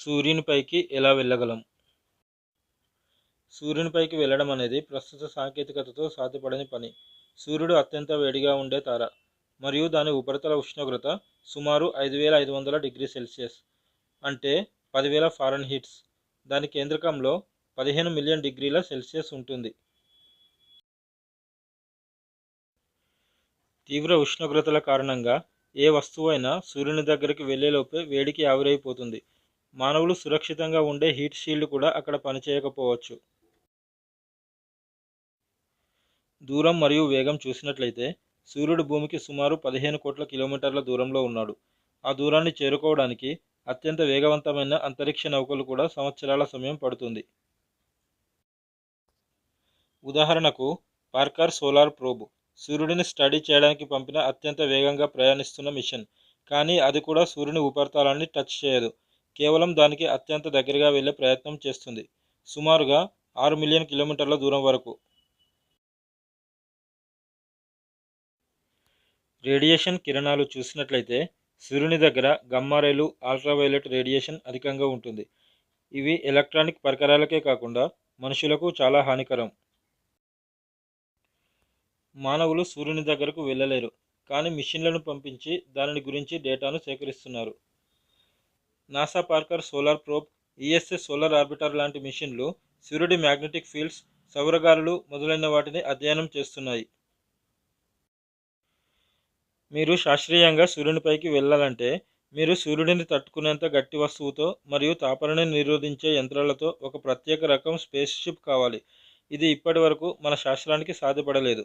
సూర్యునిపైకి ఎలా వెళ్ళగలం? సూర్యునిపైకి వెళ్ళడం అనేది ప్రస్తుత సాంకేతికతతో సాధ్యపడని పని. సూర్యుడు అత్యంత వేడిగా ఉండే తార మరియు దాని ఉపరితల ఉష్ణోగ్రత సుమారు ఐదు వేల ఐదు వందల డిగ్రీ సెల్సియస్ అంటే పదివేల ఫారెన్ హీట్స్ దాని కేంద్రకంలో పదిహేను మిలియన్ డిగ్రీల సెల్సియస్ ఉంటుంది. తీవ్ర ఉష్ణోగ్రతల కారణంగా ఏ వస్తువైనా సూర్యుని దగ్గరికి వెళ్ళేలోపే వేడికి ఆవిరైపోతుంది. మానవులు సురక్షితంగా ఉండే హీట్ షీల్డ్ కూడా అక్కడ పనిచేయకపోవచ్చు. దూరం మరియు వేగం చూసినట్లయితే సూర్యుడు భూమికి సుమారు పదిహేను కోట్ల కిలోమీటర్ల దూరంలో ఉన్నాడు. ఆ దూరాన్ని చేరుకోవడానికి అత్యంత వేగవంతమైన అంతరిక్ష నౌకలు కూడా సంవత్సరాల సమయం పడుతుంది. ఉదాహరణకు పార్కర్ సోలార్ ప్రోబ్. సూర్యుడిని స్టడీ చేయడానికి పంపిన అత్యంత వేగంగా ప్రయాణిస్తున్న మిషన్. కానీ అది కూడా సూర్యుని ఉపరితలాన్ని టచ్ చేయదు. కేవలం దానికి అత్యంత దగ్గరగా వెళ్ళే ప్రయత్నం చేస్తుంది. సుమారుగా ఆరు మిలియన్ కిలోమీటర్ల దూరం వరకు. రేడియేషన్ కిరణాలు చూసినట్లయితే సూర్యుని దగ్గర గమ్మారేలు అల్ట్రావైలెట్ రేడియేషన్ అధికంగా ఉంటుంది. ఇవి ఎలక్ట్రానిక్ పరికరాలకే కాకుండా మనుషులకు చాలా హానికరం. మానవులు సూర్యుని దగ్గరకు వెళ్ళలేరు కానీ మిషన్లను పంపించి దానిని గురించి డేటాను సేకరిస్తున్నారు. NASA Parker solar probe ESA's solar orbiter లాంటి మిషన్లు సూర్యుడి మ్యాగ్నెటిక్ ఫీల్డ్స్ సౌరగాలులు మొదలైన వాటిని అధ్యయనం చేస్తున్నాయి. మీరు శాస్త్రీయంగా సూర్యునిపైకి వెళ్ళాలంటే మీరు సూర్యుడిని తట్టుకునేంత గట్టి వస్తువుతో మరియు తాపనని నిరోధించే యంత్రాలతో ఒక ప్రత్యేక రకం స్పేస్ షిప్ కావాలి. ఇది ఇప్పటి వరకు మన శాస్త్రానికి సాధ్యపడలేదు.